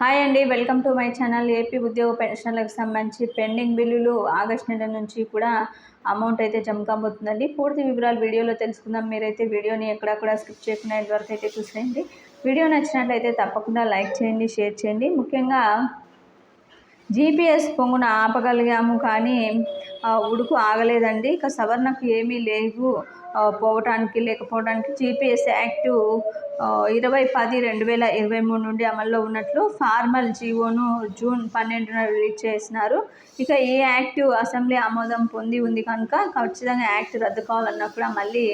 Hi అండి welcome to my channel. AP ఉద్యోగ పెన్షన్లకు సంబంధించి పెండింగ్ బిల్లులు ఆగస్ట్ నెల నుంచి కూడా అమౌంట్ అయితే జమ కాబోతుందండి. పూర్తి వివరాలు వీడియోలో తెలుసుకుందాం. మీరైతే వీడియోని ఎక్కడ కూడా స్కిప్ చేయకుండా ఇంతవరకు అయితే చూసేయండి. వీడియో నచ్చినట్లయితే తప్పకుండా లైక్ చేయండి షేర్ చేయండి. ముఖ్యంగా జీపీఎస్ పొంగున ఆపగలిగాము కానీ ఉడుకు ఆగలేదండి. ఇక సవరణకు ఏమీ లేవు. పోవటానికి లేకపోవడానికి జీపీఎస్ యాక్టు ఇరవై పది రెండు వేల ఇరవై మూడు నుండి అమల్లో ఉన్నట్లు ఫార్మల్ జీవోను జూన్ పన్నెండున రిలీజ్ చేసినారు. ఇక ఈ యాక్ట్ అసెంబ్లీ ఆమోదం పొంది ఉంది కనుక ఖచ్చితంగా యాక్ట్ రద్దు కావాలన్నా కూడా మళ్ళీ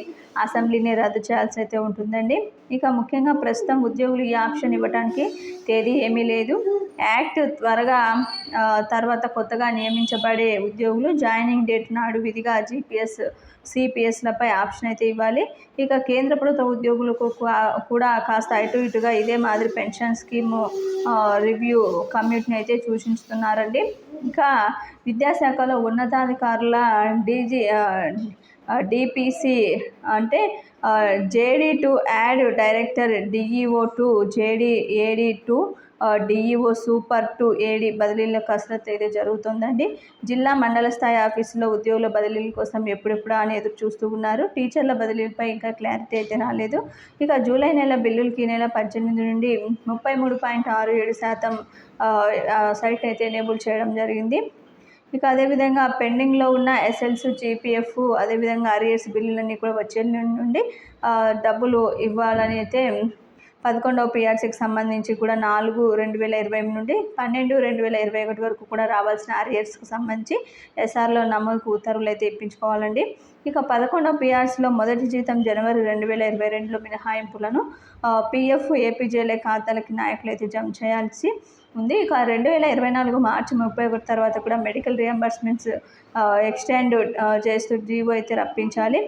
అసెంబ్లీని రద్దు చేయాల్సి అయితే ఉంటుందండి. ఇక ముఖ్యంగా ప్రస్తుతం ఉద్యోగులు ఈ ఆప్షన్ ఇవ్వడానికి తేదీ ఏమీ లేదు. యాక్ట్ త్వరగా తర్వాత కొత్తగా నియమించబడే ఉద్యోగులు జాయినింగ్ డేట్ నాడు విధిగా జీపీఎస్ సిపిఎస్లపై ఆప్షన్ అయితే ఇవ్వాలి. ఇక కేంద్ర ప్రభుత్వ ఉద్యోగులకు కూడా కాస్త అటు ఇటుగా ఇదే మాదిరి పెన్షన్ స్కీమ్ రివ్యూ కమ్యూట్ని అయితే సూచిస్తున్నారండి ఇంకా విద్యాశాఖలో ఉన్నతాధికారుల డీజీ డిపిసి అంటే JD to ad director DEO to JD AD to DEO super to AD బదిలీల కసరత్తు అయితే జరుగుతుందండి. జిల్లా మండల స్థాయి ఆఫీసులో ఉద్యోగుల బదిలీల కోసం ఎప్పుడెప్పుడు అని ఎదురు చూస్తూ ఉన్నారు. టీచర్ల బదిలీలపై ఇంకా క్లారిటీ అయితే రాలేదు. ఇక జూలై నెల బిల్లులకి ఈ నెల పద్దెనిమిది నుండి ముప్పై మూడు పాయింట్ ఆరు ఏడు శాతం సైట్ అయితే ఎనేబుల్ చేయడం జరిగింది. ఇక అదేవిధంగా పెండింగ్లో ఉన్న ఎస్ఎల్స్ జీపీఎఫ్ అదేవిధంగా అరియర్స్ బిల్లులన్నీ కూడా వచ్చే నుండి డబ్బులు ఇవ్వాలని అయితే పదకొండవ పీఆర్సీకి సంబంధించి కూడా నాలుగు రెండు వేల ఇరవై నుండి పన్నెండు రెండు వేల ఇరవై ఒకటి వరకు కూడా రావాల్సిన అరియర్స్కి సంబంధించి ఎస్ఆర్లో నమోదుకు ఉత్తర్వులు అయితే ఇప్పించుకోవాలండి. ఇక పదకొండవ పీఆర్సీలో మొదటి జీతం జనవరి రెండు వేల ఇరవై రెండులో మినహాయింపులను పిఎఫ్ ఏపీజేలే ఖాతాలకి నాయకులు అయితే జమ చేయాల్సి ఉంది. ఇక రెండు వేల ఇరవై నాలుగు మార్చి ముప్పై ఒకటి తర్వాత కూడా మెడికల్ రియంబర్స్మెంట్స్ ఎక్స్టెండ్ చేస్తూ జీవో అయితే రప్పించాలి.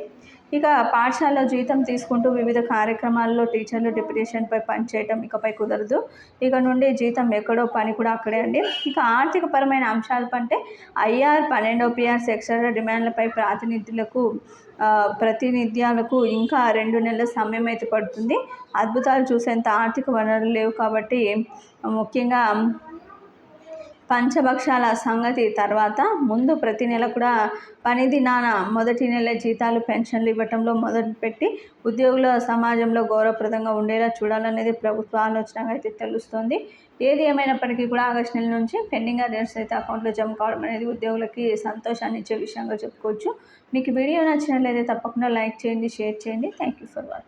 ఇక పాఠశాలలో జీతం తీసుకుంటూ వివిధ కార్యక్రమాల్లో టీచర్లు డిప్యుటేషన్పై పనిచేయటం ఇకపై కుదరదు. ఇక నుండి జీతం ఎక్కడో పని కూడా అక్కడే అండి. ఇక ఆర్థికపరమైన అంశాలు అంటే ఐఆర్ పన్నెండో పిఆర్ సెక్షన్ డిమాండ్లపై ప్రాతినిధ్యులకు ప్రతినిధ్యాలకు ఇంకా రెండు నెలల సమయం అయితే పడుతుంది. అద్భుతాలు చూసేంత ఆర్థిక వనరులు లేవు కాబట్టి ముఖ్యంగా పంచభక్షాల సంగతి తర్వాత ముందు ప్రతి నెల కూడా పని దినాన మొదటి నెల జీతాలు పెన్షన్లు ఇవ్వటంలో మొదలుపెట్టి ఉద్యోగుల సమాజంలో గౌరవప్రదంగా ఉండేలా చూడాలనేది ప్రభుత్వ ఆలోచనగా అయితే తెలుస్తుంది. ఏది ఏమైనప్పటికీ కూడా ఆగస్టు నెల నుంచి పెండింగ్ అరెన్స్ అయితే అకౌంట్లో జమ కావడం అనేది ఉద్యోగులకి సంతోషాన్ని ఇచ్చే విషయంగా చెప్పుకోవచ్చు. మీకు వీడియో నచ్చినట్లయితే తప్పకుండా లైక్ చేయండి షేర్ చేయండి. Thank you for watching.